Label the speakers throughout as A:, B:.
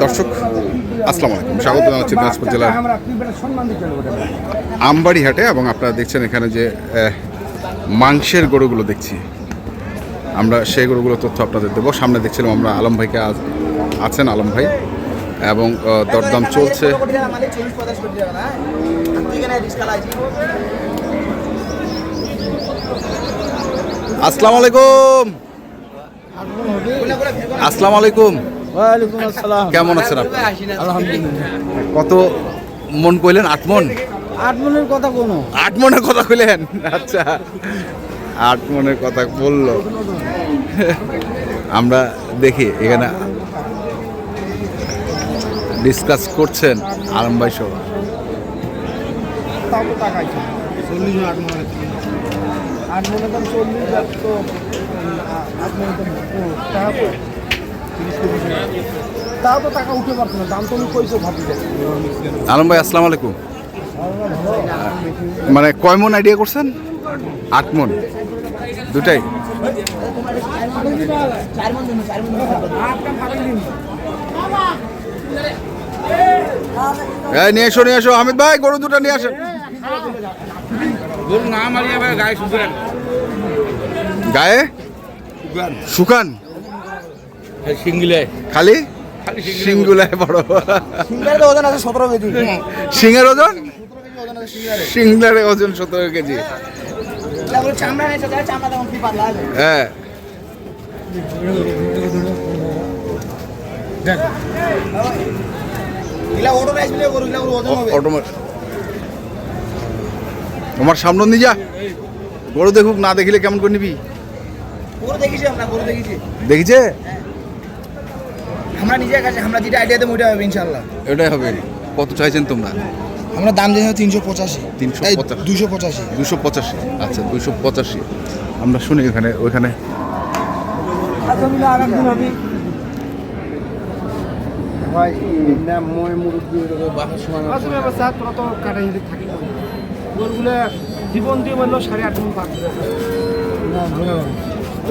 A: দর্শক আসসালামু আলাইকুম। স্বাগত জানাচ্ছি দিনাজপুর জেলার
B: আমরা তুই বেটা সম্মান দিতে হবে?
A: আমবাড়ি হাটে এবং আপনারা দেখছেন এখানে যে মাংসের গরুগুলো দেখছি। আমরা সেই গরুগুলো তথ্য আপনাদের দেবো। সামনে দেখছিলাম আমরা আলম ভাইকে আজ- আছেন আলম ভাই। এবং দরদাম চলছে। আসসালামু আলাইকুম। আসসালামু আলাইকুম।
B: ওয়ালাইকুম আসসালাম।
A: কেমন আছেন আপনি?
B: আলহামদুলিল্লাহ।
A: কত মন কইলেন? আট মন?
B: আট মনের কথা কোনো
A: আট মনের কথা কইলেন? আচ্ছা। আট মনের কথা বলল। আমরা দেখি এখানে ডিসকাস করছেন আলম ভাই
B: চল্লিশ আট মনে আট মনে চল্লিশ তো আট দাম টাকা তো তিরিশ কেজি তাও তো টাকা উঠে পারছে না দাম তো আমি কইছো ভাবি
A: আলম ভাই আসসালামু আলাইকুম। মানে কয় মন আইডিয়া করছেন? আট মন। দুটাই? এই নিয়ে এসো নিয়ে এসো। হামিদ ভাই গরু দুটো নিয়ে আসেন।
B: গরু না মারিয়ে গায়ে
A: গায়ে? শুকান।
B: সিঙ্গিলে
A: খালি? সিংগুলায় বড়।
B: সিঙ্গারে ওজন আছে সতেরো কেজি।
A: সিংহের ওজন? সিংলার ওজন সতেরো কেজি। হ্যাঁ। তোমার সামনে নিয়ে যা। গরু দেখুক না দেখিলে কেমন করে নিবি?
B: দেখিছি আমরা গরু দেখিছি।
A: দেখিছে?
B: আমরা নিজের কাছে আমরা যেটা আইডিয়া দেবো ওইটা হবে ইনশাল্লাহ
A: এটাই হবে। কত চাইছেন তোমরা?
B: আমরা দাম দিয়েছি তিনশো পঁচাশি।
A: 385
B: দুশো পঁচাশি।
A: দুশো পঁচাশি। আচ্ছা দুশো পঁচাশি। আমরা শুনি ওখানে ওইখানে।
B: ভাই না মই মুরব্বী বাসার সময়
C: তোরা তো কাটাই থাকি গরুগুলো জীবন দিয়ে বলল সাড়ে আট মন ও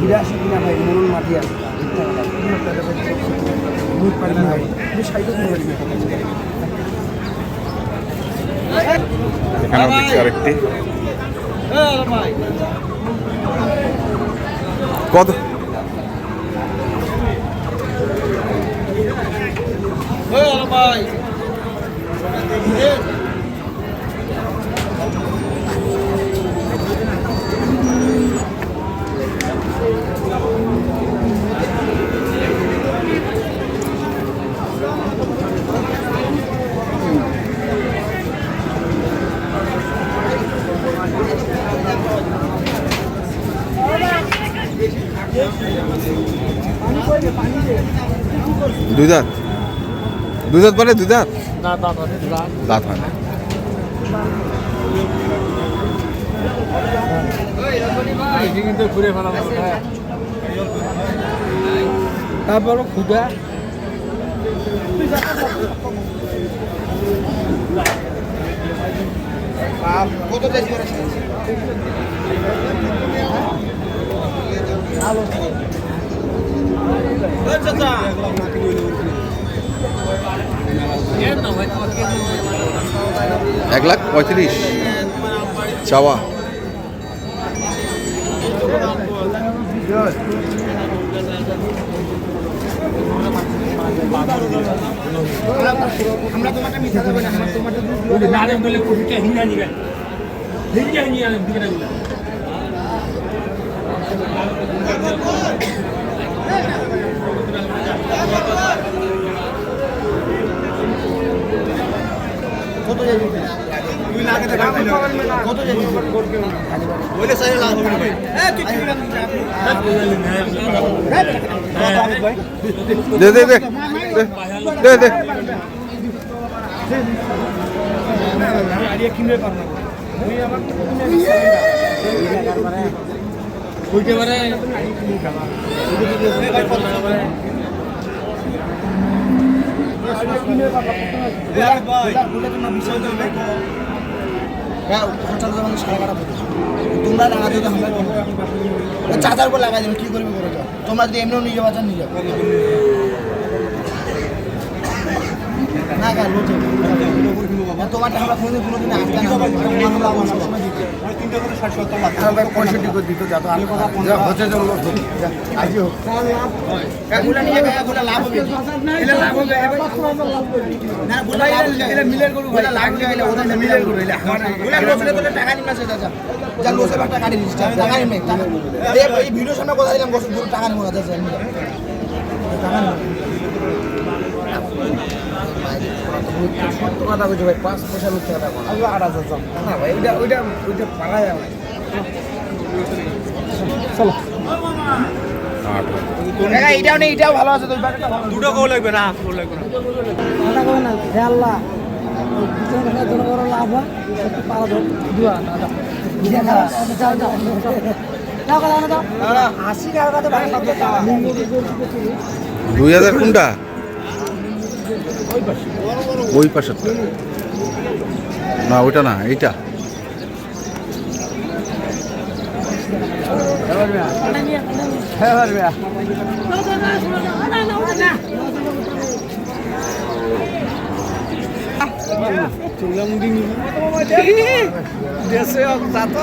B: ফিরে আসি কিনা ভাই? মরুন মাটি
A: দেখছি আরেকটি।
D: হ্যাঁ
A: কত
D: ভাই।
A: দুই দাঁত দুই দাঁত পারে দুই দাঁত দাঁত হয় না।
C: তারপর ক্ষুদা।
B: কত চাইছি
A: এক লাখ পঁয়ত্রিশ। চাওয়া।
B: আমরা তোমাকে মিথ্যা দেবো না, আমরা তোমাকে
C: নারে বলে কপিটা হিঙ্গা নিবেন হিঙ্গা নিয়ে আনেন
B: কত দুই লাখ টাকা কত চাইছি
D: বলে সাইড লাভ হবে ভাই। হ্যাঁ তুই কি
A: দে দে দে। দে দে।
B: কিনবে পারব
D: হইতে পারে
C: তোমরা চার্জার উপর লাগাই দিও কি করবে তোমরা যদি এমনিও নিয়ে যাও নিয়ে যাও না গা লোটে তোমার আমরা কোনো কোনো দিন আসবে না পঁয়ষট্টি করে দিত যা তো আমি কথা হচ্ছে যে আজই হোক। লাভ হবে। লাভ হবে মিলের গরু লাভ ওদের মিলের গরু টাকা নিম না। সেটা যা লোসে টাকা নিস টাকা নিম এই ভিডিওর সামনে কথা দিলাম টাকা নিম না যা টাকা নিম সত্তর কথা বলছি ভাই পাঁচ পয়সা লুট টাকা আট হাজার না ভাই ওইটা ওইটা ওইটা পারা ভাই টাকা এইটাও নেই এটাও ভালো আছে
D: দুটো কও লাগবে না লাগবে না
B: কথা জন্য বড় লাভ হয় পারা দাও দুয়া কথা কথা
A: দুই হাজার কোনটা? ওই পাশের না ওইটা না এইটা।
B: হ্যাঁ পারবে দেশে যাতো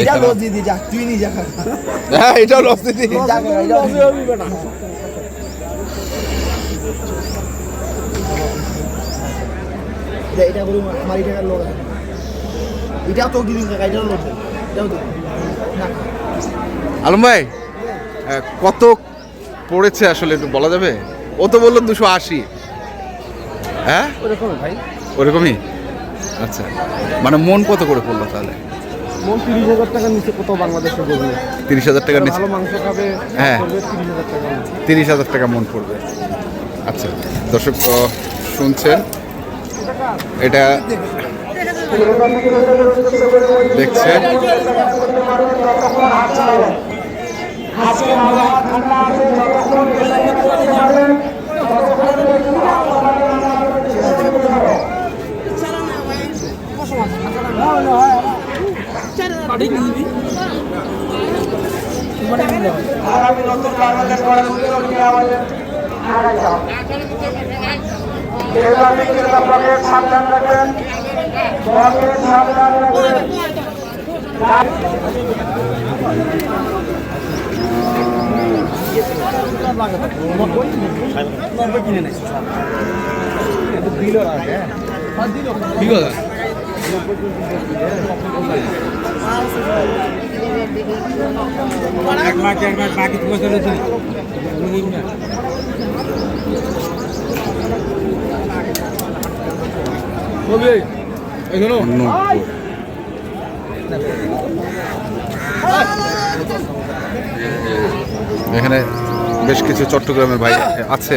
C: এটা লস দিয়ে যা তুই নি যা।
A: হ্যাঁ এটাও লস দিদি
C: এটা এটা করুন আমার এই লোক আছে তো দিদিন কাকা এটাও লোক এটাও দিন
A: আলম ভাই কত পড়েছে আসলে একটু বলা যাবে? ও তো বলল দুশো আশি। হ্যাঁ?
B: ভাই।
A: ওরকমই? আচ্ছা। মানে মন কত করে পড়ল তাহলে?
B: মন তিরিশ হাজার টাকার নিচে কোথাও বাংলাদেশে গরু
A: তিরিশ হাজার টাকার নিচে
B: ভালো মাংস খাবে
A: হ্যাঁ।
B: তিরিশ হাজার টাকা
A: মন। পড়বে। আচ্ছা দর্শক শুনছেন? এটা দেখছেন?
E: আগামী নতুন বাংলাদেশ গড়ার উদ্যোগে আমাদের এভাবে ক্রেতা পকেট সাবধান রাখবেন পকেট সাবধান রাখবেন
D: এক মাস এক মাস বাকি
A: নব্বই। এখানে বেশ কিছু চট্টগ্রামের ভাই আছে।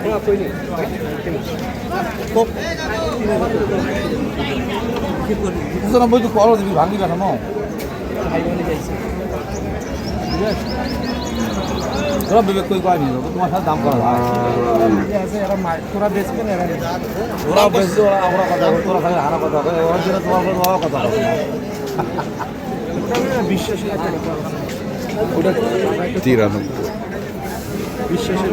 B: করে
C: পঁচানব্বই তো করো তুমি ভাঙি কেন তোরা বিবেক কই কয় তোমার সাথে দাম করা
B: আছে তোরা বেচবেন এরা নেবে।
C: ওরা বেশি ওরা আমরা কথা তোরা খালি হারা কথা বলে ওরা যেটা তোমার কথা ওরা কথা
B: একটা ব্যাপার
A: তিরানব্বই
B: বিশ্বাসের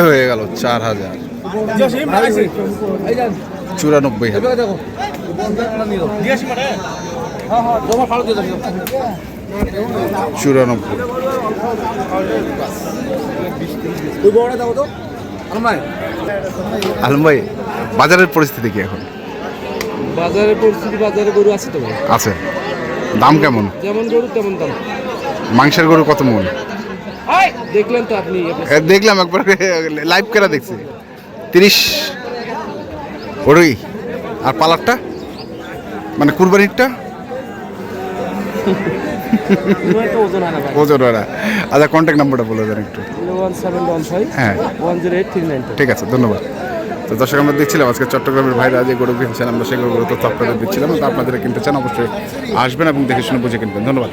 A: হয়ে গেল চার হাজার। চুরানব্বই হাজার। চুরানব্বই। আলম ভাই বাজারের পরিস্থিতি কি এখন?
F: বাজারের পরিস্থিতি বাজারে গরু আছে তো
A: আছে। দাম কেমন?
F: যেমন গরু তেমন দাম।
A: মাংসের গরু কত মন?
F: দেখলেন তো আপনি
A: দেখলাম একবার লাইভ করে দেখছি। তিরিশ। ওরই আর পালারটা? মানে কুরবানিরটা?
F: ওজন হয় না
A: আচ্ছা কন্ট্যাক্ট নাম্বারটা বলে দেন একটু। হ্যাঁ। ঠিক আছে ধন্যবাদ। তো দর্শক আমরা দেখছিলাম আজকে চট্টগ্রামের ভাইরা যে গরু কিনছেন আমরা সেই গরুগুলো তথ্য আপনাদের দিচ্ছিলাম। তো আপনাদের কিনতে চান অবশ্যই আসবেন এবং দেখে শুনে বুঝে কিনবেন। ধন্যবাদ।